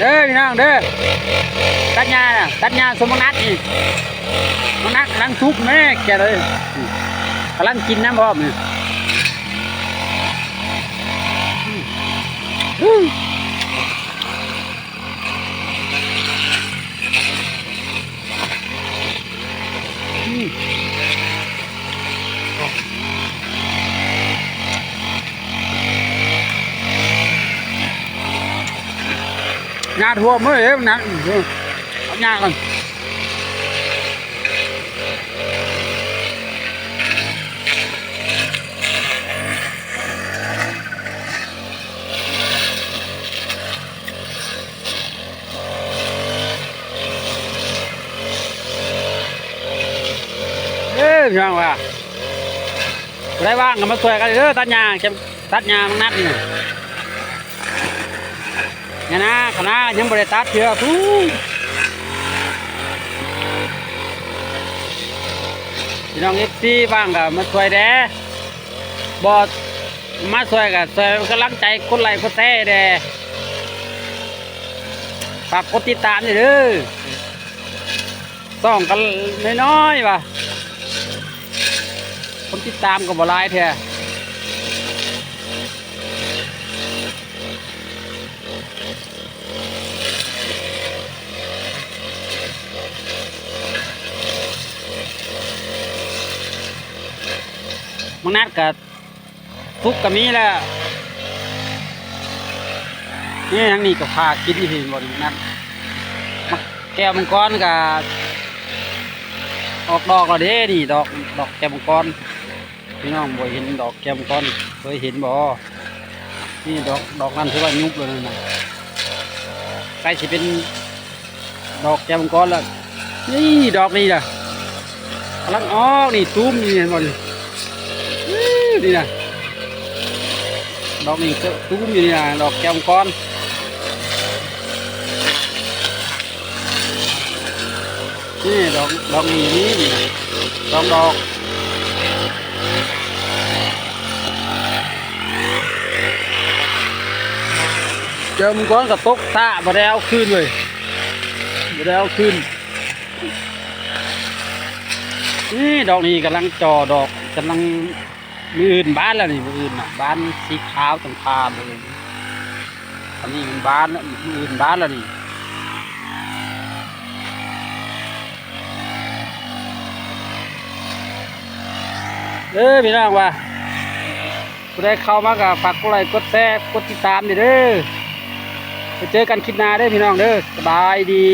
เด้อพี่น้องเด้อตัดหญ้าน่ะตัดหญ้าสมนัดอีกมนัดกำลังทุกข์แม่แกเลยกำลังกินน้ำพร้อมนี่อื หญ้าทั่วมือเอ้ยหนักเอาหญ้าก่อนเอ้ยพี่ เด้อตัดหญ้าเก็บตัดหญ้ามังนัดนี่เนี่ยนะคณะยังบริตัดเชื่อผู้พี่น้องเอฟซีว่างก็มาช่วยแด้บอมาช่วยก็ช่วยกำลังใจคนไลคนแท้แด้ฝากกดติดตามด้วยเด้อส่องกันน้อยๆว่ะคนติดตามก็บ่หลายแมังนัดกับทุกข์ก็มีแล้วนี่ทั้งนี้ก็พากินที่เห็นบนนัดแก้วมังกรกับออกดอกแล้วเด้นี่ดอกดอกแก้วมังกรพี่น้องบ่เห็นดอกแก้มก้อนเคยเห็นบ่นี่ดอกดอกนั้นคือว่ายุบเลยนะใกล้สิเป็นดอกแก้มก้อนแล้วนี่ดอกนี้นะกำลังออกนี่ตูมนี่เห็นบ่ นี่อื้อนี่นะดอกนี้ก็ตูมอยู่นี่นะดอกแก้มก้อนนี่ดอกดอกนี้นี่นี่นะดอกดอกเจอมึงก้อนกับตกตาบ่ได้เอาคืนเลยบ่ได้เอาคืนนี่ดอกนี้กำลังจอดอกกำลัง มืออื่นบ้านแล้วนี่มืออื่นน่ะบ้านสีขาวต่างพาเลยอันนี้มันบ้านแล้วมืออื่นบ้านแล้วนี่เอ้พี่น้องว่าผู้ได้เข้ามากับฝากกดไลค์กดแชร์กดติดตามนี่เด้อไปเจอกันคลิปหน้าเด้อพี่น้องเด้อสบายดี